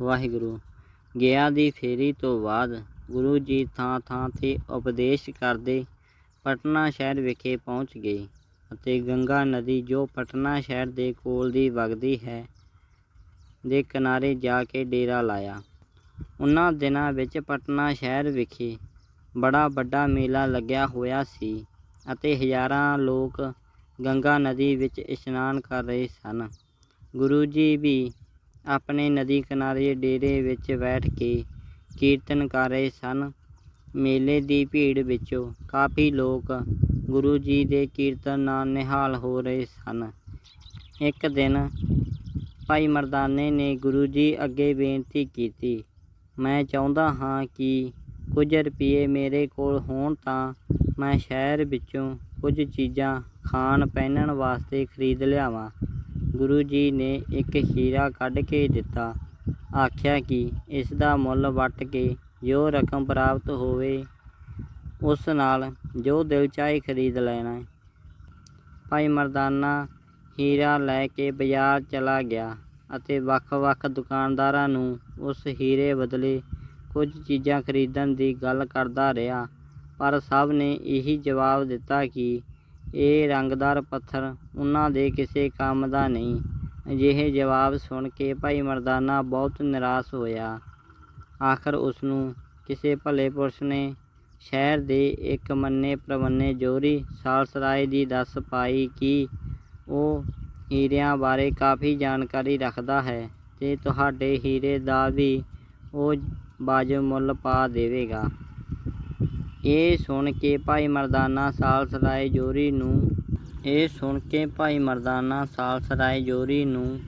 ਵਾਹਿਗੁਰੂ। ਗਿਆ ਦੀ ਫੇਰੀ ਤੋਂ ਬਾਅਦ ਗੁਰੂ ਜੀ ਥਾਂ ਥਾਂ ਤੇ ਉਪਦੇਸ਼ ਕਰਦੇ ਪਟਨਾ ਸ਼ਹਿਰ ਵਿਖੇ ਪਹੁੰਚ ਗਏ ਅਤੇ ਗੰਗਾ ਨਦੀ ਜੋ ਪਟਨਾ ਸ਼ਹਿਰ ਦੇ ਕੋਲ ਦੀ ਵਗਦੀ ਹੈ, ਦੇ ਕਿਨਾਰੇ ਜਾ ਕੇ ਡੇਰਾ ਲਾਇਆ। ਉਹਨਾਂ ਦਿਨਾਂ ਵਿੱਚ ਪਟਨਾ ਸ਼ਹਿਰ ਵਿਖੇ ਬੜਾ ਵੱਡਾ ਮੇਲਾ ਲੱਗਿਆ ਹੋਇਆ ਸੀ ਅਤੇ ਹਜ਼ਾਰਾਂ ਲੋਕ ਗੰਗਾ ਨਦੀ ਵਿੱਚ ਇਸ਼ਨਾਨ ਕਰ ਰਹੇ ਸਨ। ਗੁਰੂ ਜੀ ਵੀ ਆਪਣੇ ਨਦੀ ਕਿਨਾਰੇ ਡੇਰੇ ਵਿੱਚ ਬੈਠ ਕੇ ਕੀਰਤਨ ਕਰ ਰਹੇ ਸਨ। ਮੇਲੇ ਦੀ ਭੀੜ ਵਿੱਚੋਂ ਕਾਫੀ ਲੋਕ ਗੁਰੂ ਜੀ ਦੇ ਕੀਰਤਨ ਨਾਲ ਨਿਹਾਲ ਹੋ ਰਹੇ ਸਨ। ਇੱਕ ਦਿਨ ਭਾਈ ਮਰਦਾਨੇ ਨੇ ਗੁਰੂ ਜੀ ਅੱਗੇ ਬੇਨਤੀ ਕੀਤੀ, ਮੈਂ ਚਾਹੁੰਦਾ ਹਾਂ ਕਿ ਕੁਝ ਰੁਪਏ ਮੇਰੇ ਕੋਲ ਹੋਣ ਤਾਂ ਮੈਂ ਸ਼ਹਿਰ ਵਿੱਚੋਂ ਕੁਝ ਚੀਜ਼ਾਂ ਖਾਣ ਪਹਿਨਣ ਵਾਸਤੇ ਖਰੀਦ ਲਿਆਵਾਂ। ਗੁਰੂ ਜੀ ਨੇ ਇੱਕ ਹੀਰਾ ਕੱਢ ਕੇ ਦਿੱਤਾ। ਆਖਿਆ ਕਿ ਇਸ ਦਾ ਮੁੱਲ ਵੱਟ ਕੇ ਜੋ ਰਕਮ ਪ੍ਰਾਪਤ ਹੋਵੇ, ਉਸ ਨਾਲ ਜੋ ਦਿਲ ਚਾਹੇ ਖਰੀਦ ਲੈਣਾ ਭਾਈ ਮਰਦਾਨਾ ਹੀਰਾ ਲੈ ਕੇ ਬਾਜ਼ਾਰ ਚਲਾ ਗਿਆ ਅਤੇ ਵੱਖ-ਵੱਖ ਦੁਕਾਨਦਾਰਾਂ ਨੂੰ ਉਸ ਹੀਰੇ ਬਦਲੇ ਕੁਝ ਚੀਜ਼ਾਂ ਖਰੀਦਣ ਦੀ ਗੱਲ ਕਰਦਾ ਰਿਹਾ। ਪਰ ਸਭ ਨੇ ਇਹੀ ਜਵਾਬ ਦਿੱਤਾ ਕਿ ਇਹ ਰੰਗਦਾਰ ਪੱਥਰ ਉਹਨਾਂ ਦੇ ਕਿਸੇ ਕੰਮ ਦਾ ਨਹੀਂ। ਅਜਿਹੇ ਜਵਾਬ ਸੁਣ ਕੇ ਭਾਈ ਮਰਦਾਨਾ ਬਹੁਤ ਨਿਰਾਸ਼ ਹੋਇਆ। ਆਖਰ ਉਸ ਨੂੰ ਕਿਸੇ ਭਲੇ ਪੁਰਸ਼ ਨੇ ਸ਼ਹਿਰ ਦੇ ਇੱਕ ਮੰਨੇ ਪ੍ਰਮੰਨੇ ਜੋਰੀ ਸਾਲਸਰਾਏ ਦੀ ਦੱਸ ਪਾਈ ਕਿ ਉਹ ਹੀਰਿਆਂ ਬਾਰੇ ਕਾਫੀ ਜਾਣਕਾਰੀ ਰੱਖਦਾ ਹੈ ਤੇ ਤੁਹਾਡੇ ਹੀਰੇ ਦਾ ਵੀ ਉਹ ਵਾਜਬ ਮੁੱਲ ਪਾ ਦੇਵੇਗਾ। ਇਹ ਸੁਣ ਕੇ ਭਾਈ ਮਰਦਾਨਾ ਸਾਲਸਰਾਏ ਜੋਰੀ ਨੂੰ, ਇਹ ਸੁਣ ਕੇ ਭਾਈ ਮਰਦਾਨਾ ਸਾਲਸਰਾਏ ਜੋਰੀ ਨੂੰ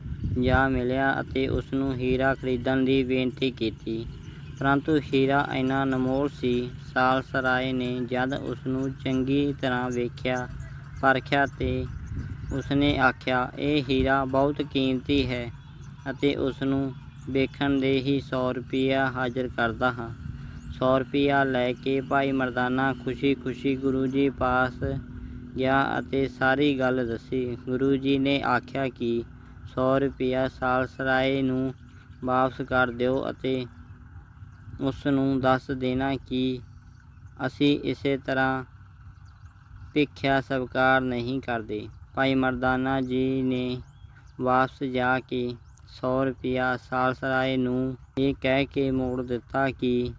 ਜਾ ਮਿਲਿਆ ਅਤੇ ਉਸ ਨੂੰ ਹੀਰਾ ਖਰੀਦਣ ਦੀ ਬੇਨਤੀ ਕੀਤੀ। ਪਰੰਤੂ ਹੀਰਾ ਇੰਨਾ ਅਨਮੋਲ ਸੀ, ਸਾਲਸਰਾਏ ਨੇ ਜਦ ਉਸ ਨੂੰ ਚੰਗੀ ਤਰ੍ਹਾਂ ਵੇਖਿਆ, ਪਰਖਿਆ ਤੇ ਉਸਨੇ ਆਖਿਆ, ਇਹ ਹੀਰਾ ਬਹੁਤ ਕੀਮਤੀ ਹੈ ਅਤੇ ਉਸ ਨੂੰ ਵੇਖਣ ਦੇ ਹੀ 100 ਰੁਪਇਆ ਹਾਜ਼ਰ ਕਰਦਾ ਹਾਂ। 100 ਰੁਪਇਆ ਲੈ ਕੇ ਭਾਈ ਮਰਦਾਨਾ ਖੁਸ਼ੀ-ਖੁਸ਼ੀ ਗੁਰੂ ਜੀ ਪਾਸ ਗਿਆ ਅਤੇ ਸਾਰੀ ਗੱਲ ਦੱਸੀ। ਗੁਰੂ ਜੀ ਨੇ ਆਖਿਆ ਕਿ 100 ਰੁਪਇਆ ਸਾਲਸਰਾਏ ਨੂੰ ਵਾਪਸ ਕਰ ਦਿਓ ਅਤੇ ਉਸ ਨੂੰ ਦੱਸ ਦੇਣਾ ਕਿ ਅਸੀਂ ਇਸੇ ਤਰ੍ਹਾਂ ਭਿੱਖਿਆ ਸਵੀਕਾਰ ਨਹੀਂ ਕਰਦੇ। ਭਾਈ ਮਰਦਾਨਾ ਜੀ ਨੇ ਵਾਪਸ ਜਾ ਕੇ 100 ਰੁਪਇਆ ਸਾਲਸਰਾਏ ਨੂੰ ਇਹ ਕਹਿ ਕੇ ਮੋੜ ਦਿੱਤਾ ਕਿ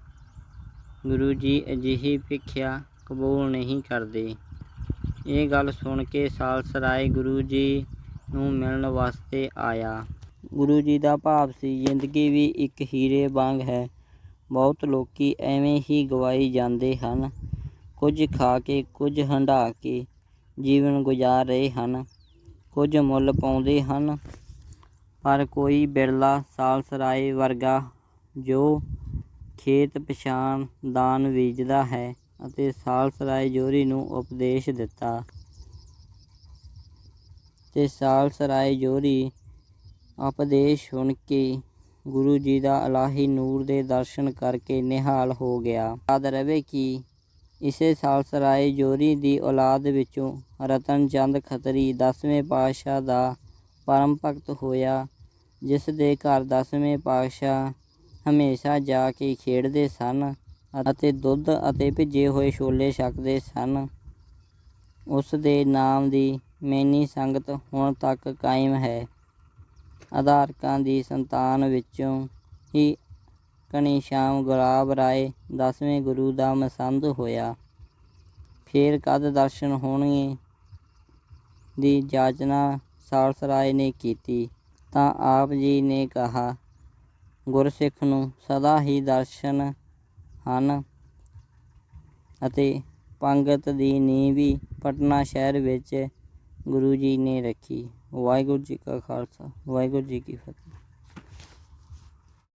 ਗੁਰੂ ਜੀ ਅਜਿਹੀ ਭਿੱਖਿਆ ਕਬੂਲ ਨਹੀਂ ਕਰਦੇ। ਇਹ ਗੱਲ ਸੁਣ ਕੇ ਸਾਲਸਰਾਏ ਗੁਰੂ ਜੀ ਨੂੰ ਮਿਲਣ ਵਾਸਤੇ ਆਇਆ। ਗੁਰੂ ਜੀ ਦਾ ਭਾਵ ਸੀ, ਜ਼ਿੰਦਗੀ ਵੀ ਇੱਕ ਹੀਰੇ ਵਾਂਗ ਹੈ। ਬਹੁਤ ਲੋਕੀ ਐਵੇਂ ਹੀ ਗਵਾਈ ਜਾਂਦੇ ਹਨ। ਕੁਝ ਖਾ ਕੇ, ਕੁਝ ਹੰਢਾ ਕੇ ਜੀਵਨ ਗੁਜ਼ਾਰ ਰਹੇ ਹਨ। ਕੁਝ ਮੁੱਲ ਪਾਉਂਦੇ ਹਨ। ਪਰ ਕੋਈ ਬਿਰਲਾ ਸਾਲਸਰਾਏ ਵਰਗਾ ਜੋ ਖੇਤ ਪਛਾਣ ਦਾਨ ਬੀਜਦਾ ਹੈ ਅਤੇ ਸਾਲਸਰਾਏ ਜੋਰੀ ਨੂੰ ਉਪਦੇਸ਼ ਦਿੱਤਾ। ਤੇ ਸਾਲਸਰਾਏ ਜੋਰੀ ਉਪਦੇਸ਼ ਸੁਣ ਕੇ ਗੁਰੂ ਜੀ ਦਾ ਅਲਾਹੀ ਨੂਰ ਦੇ ਦਰਸ਼ਨ ਕਰਕੇ ਨਿਹਾਲ ਹੋ ਗਿਆ। ਯਾਦ ਰਵੇ ਕਿ ਇਸੇ ਸਾਲਸਰਾਏ ਜੋਰੀ ਦੀ ਔਲਾਦ ਵਿੱਚੋਂ ਰਤਨ ਚੰਦ ਖਤਰੀ ਦਸਵੇਂ ਪਾਤਸ਼ਾਹ ਦਾ ਪਰਮ ਭਗਤ ਹੋਇਆ, ਜਿਸ ਦੇ ਘਰ ਦਸਵੇਂ ਪਾਤਸ਼ਾਹ ਹਮੇਸ਼ਾ ਜਾ ਕੇ ਖੇਡਦੇ ਸਨ ਅਤੇ ਦੁੱਧ ਅਤੇ ਭਿੱਜੇ ਹੋਏ ਛੋਲੇ ਛਕਦੇ ਸਨ। ਉਸ ਦੇ ਨਾਮ ਦੀ ਮੈਨੀ ਸੰਗਤ ਹੁਣ ਤੱਕ ਕਾਇਮ ਹੈ। ਆਧਾਰਕਾਂ ਦੀ ਸੰਤਾਨ ਵਿੱਚੋਂ ਹੀ ਘਣੀਸ਼ਾਮ ਗੁਲਾਬ ਰਾਏ ਦਸਵੇਂ ਗੁਰੂ ਦਾ ਮਸੰਦ ਹੋਇਆ। ਫੇਰ ਕਦ ਦਰਸ਼ਨ ਹੋਣਗੇ ਦੀ ਜਾਚਨਾ ਸਾਲਸਰਾਏ ਨੇ ਕੀਤੀ। ਤਾਂ ਆਪ ਜੀ ਨੇ ਕਹਾ ਗੁਰਸਿੱਖ ਨੂੰ ਸਦਾ ਹੀ ਦਰਸ਼ਨ ਹਨ ਅਤੇ ਪੰਗਤ ਦੀ ਨੀਂਹ ਵੀ ਪਟਨਾ ਸ਼ਹਿਰ ਵਿੱਚ ਗੁਰੂ ਜੀ ਨੇ ਰੱਖੀ। ਵਾਹਿਗੁਰੂ ਜੀ ਕਾ ਖਾਲਸਾ, ਵਾਹਿਗੁਰੂ ਜੀ ਕੀ ਫਤਿਹ।